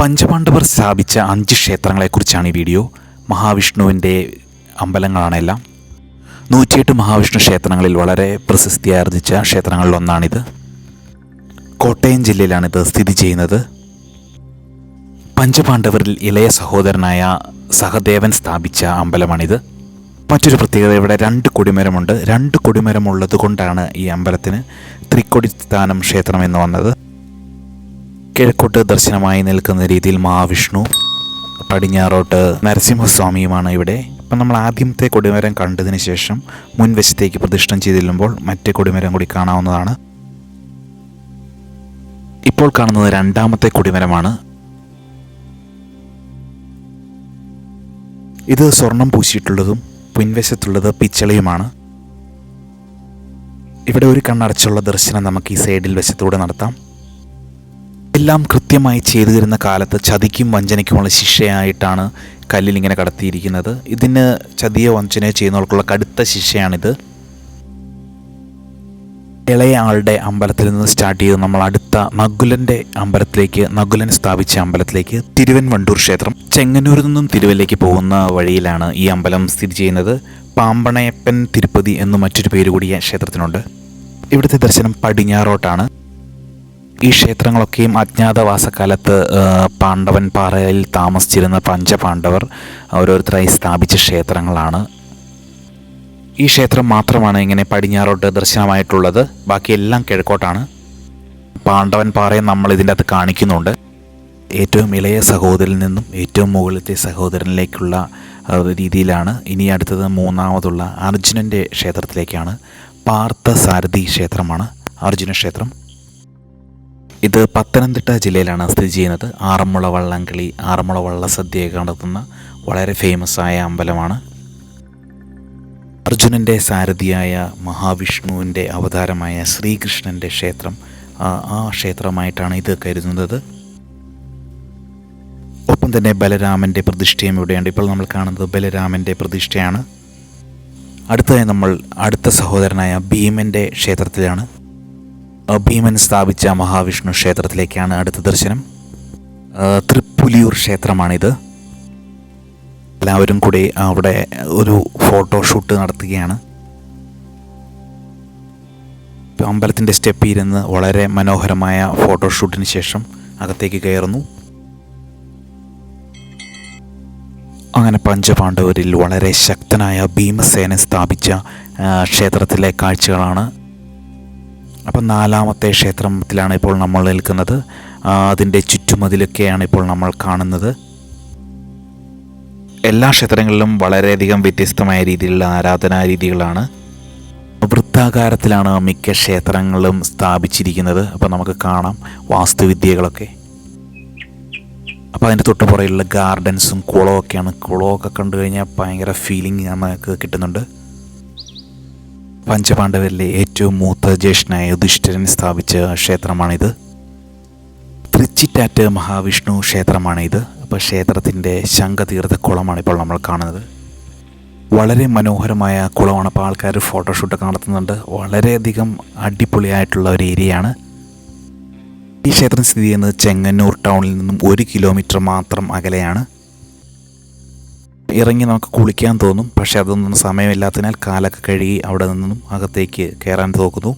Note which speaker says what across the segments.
Speaker 1: പഞ്ചപാണ്ഡവർ സ്ഥാപിച്ച അഞ്ച് ക്ഷേത്രങ്ങളെക്കുറിച്ചാണ് ഈ വീഡിയോ. മഹാവിഷ്ണുവിന്റെ അമ്പലങ്ങളാണെല്ലാം. നൂറ്റിയെട്ട് മഹാവിഷ്ണു ക്ഷേത്രങ്ങളിൽ വളരെ പ്രശസ്തിയാർജിച്ച ക്ഷേത്രങ്ങളിലൊന്നാണിത്. കോട്ടയം ജില്ലയിലാണിത് സ്ഥിതി ചെയ്യുന്നത്. പഞ്ചപാണ്ഡവരിൽ ഇളയ സഹോദരനായ സഹദേവൻ സ്ഥാപിച്ച അമ്പലമാണിത്. മറ്റൊരു പ്രത്യേകത ഇവിടെ രണ്ട് കൊടിമരമുണ്ട്. രണ്ട് കൊടിമരമുള്ളത് കൊണ്ടാണ് ഈ അമ്പലത്തിന് ത്രിക്കൊടിസ്ഥാനം ക്ഷേത്രം എന്ന് വന്നത്. കിഴക്കോട്ട് ദർശനമായി നിൽക്കുന്ന രീതിയിൽ മഹാവിഷ്ണു പടിഞ്ഞാറോട്ട് നരസിംഹസ്വാമിയുമാണ് ഇവിടെ. അപ്പം നമ്മൾ ആദ്യത്തെ കൊടിമരം കണ്ടതിന് ശേഷം മുൻവശത്തേക്ക് പ്രതിഷ്ഠം ചെയ്തില്ലുമ്പോൾ മറ്റേ കൊടിമരം കൂടി കാണാവുന്നതാണ്. ഇപ്പോൾ കാണുന്നത് രണ്ടാമത്തെ കൊടിമരമാണ്. ഇത് സ്വർണം പൂശിയിട്ടുള്ളതും പിൻവശത്തുള്ളത് പിച്ചളയുമാണ്. ഇവിടെ ഒരു കണ്ണടച്ചുള്ള ദർശനം നമുക്ക് ഈ സൈഡിൽ വശത്തൂടെ നടത്താം. എല്ലാം കൃത്യമായി ചെയ്തു തരുന്ന കാലത്ത് ചതിക്കും വഞ്ചനയ്ക്കുമുള്ള ശിക്ഷയായിട്ടാണ് കല്ലിൽ ഇങ്ങനെ കടത്തിയിരിക്കുന്നത്. ഇതിന് ചതിയോ വഞ്ചനയോ ചെയ്യുന്നവർക്കുള്ള കടുത്ത ശിക്ഷയാണിത്. ഇളയ ആളുടെ അമ്പലത്തിൽ നിന്ന് സ്റ്റാർട്ട് ചെയ്ത് നമ്മൾ അടുത്ത നകുലന്റെ അമ്പലത്തിലേക്ക് നകുലൻ സ്ഥാപിച്ച അമ്പലത്തിലേക്ക് തിരുവൻവണ്ടൂർ ക്ഷേത്രം ചെങ്ങന്നൂരിൽ നിന്നും തിരുവല്ലേക്ക് പോകുന്ന വഴിയിലാണ് ഈ അമ്പലം സ്ഥിതി ചെയ്യുന്നത്. പാമ്പണയപ്പൻ തിരുപ്പതി എന്നു മറ്റൊരു പേര് കൂടിയ ക്ഷേത്രത്തിനുണ്ട്. ഇവിടുത്തെ ദർശനം പടിഞ്ഞാറോട്ടാണ്. ഈ ക്ഷേത്രങ്ങളൊക്കെയും അജ്ഞാതവാസകാലത്ത് ആ, പാണ്ഡവൻ പാറയിൽ താമസിച്ചിരുന്ന പഞ്ചപാണ്ഡവർ ഓരോരുത്തരായി സ്ഥാപിച്ച ക്ഷേത്രങ്ങളാണ്. ഈ ക്ഷേത്രം മാത്രമാണ് ഇങ്ങനെ പടിഞ്ഞാറോട്ട് ദർശനമായിട്ടുള്ളത്. ബാക്കിയെല്ലാം കിഴക്കോട്ടാണ്. പാണ്ഡവൻ പാറയെ നമ്മൾ ഇതിന്റെ അകത്ത് കാണിക്കുന്നുണ്ട്. ഏറ്റവും ഇളയ സഹോദരിൽ നിന്നും ഏറ്റവും മുകളിലത്തെ സഹോദരനിലേക്കുള്ള രീതിയിലാണ്. ഇനി അടുത്തത് മൂന്നാമതുള്ള അർജുനന്റെ ക്ഷേത്രത്തിലേക്കാണ്. പാർത്ഥസാരഥി ക്ഷേത്രമാണ് അർജുന ക്ഷേത്രം. പത്തനംതിട്ട ജില്ലയിലാണ് സ്ഥിതി ചെയ്യുന്നത്. ആറന്മുള വള്ളംകളി ആറന്മുള വള്ളസദ്യയൊക്കെ നടത്തുന്ന വളരെ ഫേമസ് ആയ അമ്പലമാണ്. അർജുനന്റെ സാരഥിയായ മഹാവിഷ്ണുവിന്റെ അവതാരമായ ശ്രീകൃഷ്ണന്റെ ക്ഷേത്രം ആ ക്ഷേത്രമായിട്ടാണ് ഇത് കരുതുന്നത്. ഒപ്പം തന്നെ ബലരാമന്റെ പ്രതിഷ്ഠയും ഇവിടെയുണ്ട്. ഇപ്പോൾ നമ്മൾ കാണുന്നത് ബലരാമന്റെ പ്രതിഷ്ഠയാണ്. അടുത്തതായി നമ്മൾ അടുത്ത സഹോദരനായ ഭീമന്റെ ക്ഷേത്രത്തിലാണ്. ഭീമൻ സ്ഥാപിച്ച മഹാവിഷ്ണു ക്ഷേത്രത്തിലേക്കാണ് അടുത്ത ദർശനം. തൃപ്പുലിയൂർ ക്ഷേത്രമാണിത്. എല്ലാവരും കൂടി അവിടെ ഒരു ഫോട്ടോഷൂട്ട് നടത്തുകയാണ്. അമ്പലത്തിന്റെ സ്റ്റെപ്പിൽ ഇരുന്ന് വളരെ മനോഹരമായ ഫോട്ടോഷൂട്ടിന് ശേഷം അകത്തേക്ക് കയറുന്നു. അങ്ങനെ പഞ്ചപാണ്ഡവരിൽ വളരെ ശക്തനായ ഭീമസേന സ്ഥാപിച്ച ക്ഷേത്രത്തിലെ കാഴ്ചകളാണ് അപ്പം നാലാമത്തെ ക്ഷേത്രത്തിലാണ് ഇപ്പോൾ നമ്മൾ നിൽക്കുന്നത്. അതിന്റെ ചുറ്റുമതിലൊക്കെയാണ് ഇപ്പോൾ നമ്മൾ കാണുന്നത്. എല്ലാ ക്ഷേത്രങ്ങളിലും വളരെയധികം വ്യത്യസ്തമായ രീതിയിലുള്ള ആരാധനാ രീതികളാണ് വൃത്താകാരത്തിലാണ് മിക്ക ക്ഷേത്രങ്ങളും സ്ഥാപിച്ചിരിക്കുന്നത്. അപ്പോൾ നമുക്ക് കാണാം വാസ്തുവിദ്യകളൊക്കെ. അപ്പോൾ അതിന്റെ തൊട്ടുപുറയിലുള്ള ഗാർഡൻസും കുളമൊക്കെയാണ് കുളമൊക്കെ കണ്ടു കഴിഞ്ഞാൽ ഭയങ്കര ഫീലിംഗ് നമുക്ക് കിട്ടുന്നുണ്ട്. പഞ്ചപാണ്ഡവരിലെ ഏറ്റവും മൂത്ത ജ്യേഷ്ഠനായ യുധിഷ്ഠിരൻ സ്ഥാപിച്ച ക്ഷേത്രമാണിത്. തൃച്ചിറ്റാറ്റ് മഹാവിഷ്ണു ക്ഷേത്രമാണിത്. അപ്പോൾ ക്ഷേത്രത്തിന്റെ ശംഖതീർത്ഥക്കുളമാണ് ഇപ്പോൾ നമ്മൾ കാണുന്നത്. വളരെ മനോഹരമായ കുളമാണ്. അപ്പോൾ ആൾക്കാർ ഫോട്ടോഷൂട്ടൊക്കെ നടത്തുന്നുണ്ട്. വളരെയധികം അടിപൊളിയായിട്ടുള്ള ഒരു ഏരിയയാണ്. ഈ ക്ഷേത്രം സ്ഥിതി ചെയ്യുന്നത് ചെങ്ങന്നൂർ ടൗണിൽ നിന്നും ഒരു കിലോമീറ്റർ മാത്രം അകലെയാണ്. ഇറങ്ങി നമുക്ക് കുളിക്കാൻ തോന്നും. പക്ഷെ അതൊന്നും സമയമില്ലാത്തതിനാൽ കാലൊക്കെ കഴുകി അവിടെ നിന്നും അകത്തേക്ക് കയറാൻ തോക്കുന്നു.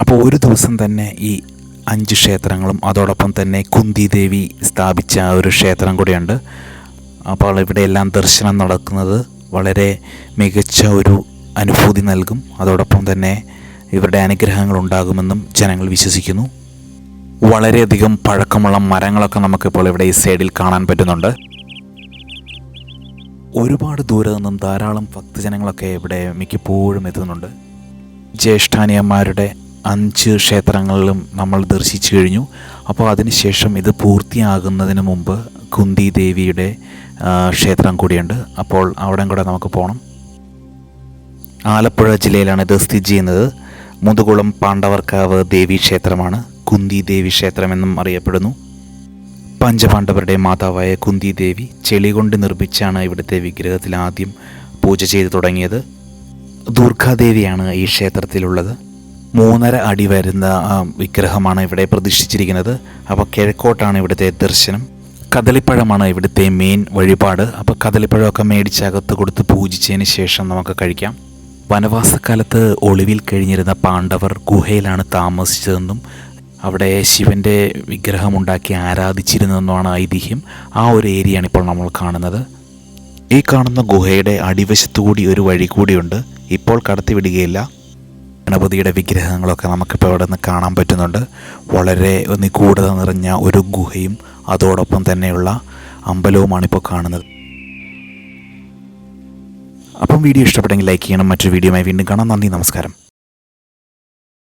Speaker 1: അപ്പോൾ ഒരു ദിവസം തന്നെ ഈ അഞ്ച് ക്ഷേത്രങ്ങളും അതോടൊപ്പം തന്നെ കുന്തി ദേവി സ്ഥാപിച്ച ഒരു ക്ഷേത്രം കൂടിയുണ്ട്. അപ്പോൾ ഇവിടെയെല്ലാം ദർശനം നടക്കുന്നത് വളരെ മികച്ച ഒരു അനുഭൂതി നൽകും. അതോടൊപ്പം തന്നെ ഇവരുടെ അനുഗ്രഹങ്ങൾ ഉണ്ടാകുമെന്നും ജനങ്ങൾ വിശ്വസിക്കുന്നു. വളരെയധികം പഴക്കമുള്ള മരങ്ങളൊക്കെ നമുക്കിപ്പോൾ ഇവിടെ ഈ സൈഡിൽ കാണാൻ പറ്റുന്നുണ്ട്. ഒരുപാട് ദൂരെ നിന്നും ധാരാളം ഭക്തജനങ്ങളൊക്കെ ഇവിടെ മിക്കപ്പോഴും എത്തുന്നുണ്ട്. ജ്യേഷ്ഠാനിയന്മാരുടെ അഞ്ച് ക്ഷേത്രങ്ങളിലും നമ്മൾ ദർശിച്ചു കഴിഞ്ഞു. അപ്പോൾ അതിനുശേഷം ഇത് പൂർത്തിയാകുന്നതിന് മുമ്പ് കുന്തി ദേവിയുടെ ക്ഷേത്രം കൂടിയുണ്ട്. അപ്പോൾ അവിടെ കൂടെ നമുക്ക് പോകണം ആലപ്പുഴ ജില്ലയിലാണ് ഇത് സ്ഥിതി ചെയ്യുന്നത്. മുതുകുളം പാണ്ഡവർക്കാവ് ദേവി ക്ഷേത്രമാണ് കുന്തി ദേവി ക്ഷേത്രമെന്നും അറിയപ്പെടുന്നു. പഞ്ചപാണ്ഡവരുടെ മാതാവായ കുന്തി ദേവി ചെളി കൊണ്ട് നിർമ്മിച്ചാണ് ഇവിടുത്തെ വിഗ്രഹത്തിൽ ആദ്യം പൂജ ചെയ്തു തുടങ്ങിയത്. ദുർഗാദേവിയാണ് ഈ ക്ഷേത്രത്തിലുള്ളത്. മൂന്നര അടി വരുന്ന വിഗ്രഹമാണ് ഇവിടെ പ്രതിഷ്ഠിച്ചിരിക്കുന്നത്. അപ്പോൾ കിഴക്കോട്ടാണ് ഇവിടുത്തെ ദർശനം. കദളിപ്പഴമാണ് ഇവിടുത്തെ മെയിൻ വഴിപാട്. അപ്പോൾ കദളിപ്പഴമൊക്കെ മേടിച്ചകത്ത് കൊടുത്ത് പൂജിച്ചതിന് ശേഷം നമുക്ക് കഴിക്കാം. വനവാസക്കാലത്ത് ഒളിവിൽ കഴിഞ്ഞിരുന്ന പാണ്ഡവർ ഗുഹയിലാണ് താമസിച്ചതെന്നും അവിടെ ശിവന്റെ വിഗ്രഹമുണ്ടാക്കി ആരാധിച്ചിരുന്നതെന്നാണ് ഐതിഹ്യം. ആ ഒരു ഏരിയയാണ് ഇപ്പോൾ നമ്മൾ കാണുന്നത്. ഈ കാണുന്ന ഗുഹയുടെ അടിവശത്തുകൂടി ഒരു വഴി കൂടിയുണ്ട്. ഇപ്പോൾ കടത്തിവിടുകയില്ല. ഗണപതിയുടെ വിഗ്രഹങ്ങളൊക്കെ നമുക്കിപ്പോൾ ഇവിടെ നിന്ന് കാണാൻ പറ്റുന്നുണ്ട്. വളരെ നിഗൂഢത നിറഞ്ഞ ഒരു ഗുഹയും അതോടൊപ്പം തന്നെയുള്ള അമ്പലവുമാണ് ഇപ്പോൾ കാണുന്നത്. അപ്പം വീഡിയോ ഇഷ്ടപ്പെട്ടെങ്കിൽ ലൈക്ക് ചെയ്യണം. മറ്റൊരു വീഡിയോയുമായി വീണ്ടും കാണാം. നന്ദി നമസ്കാരം.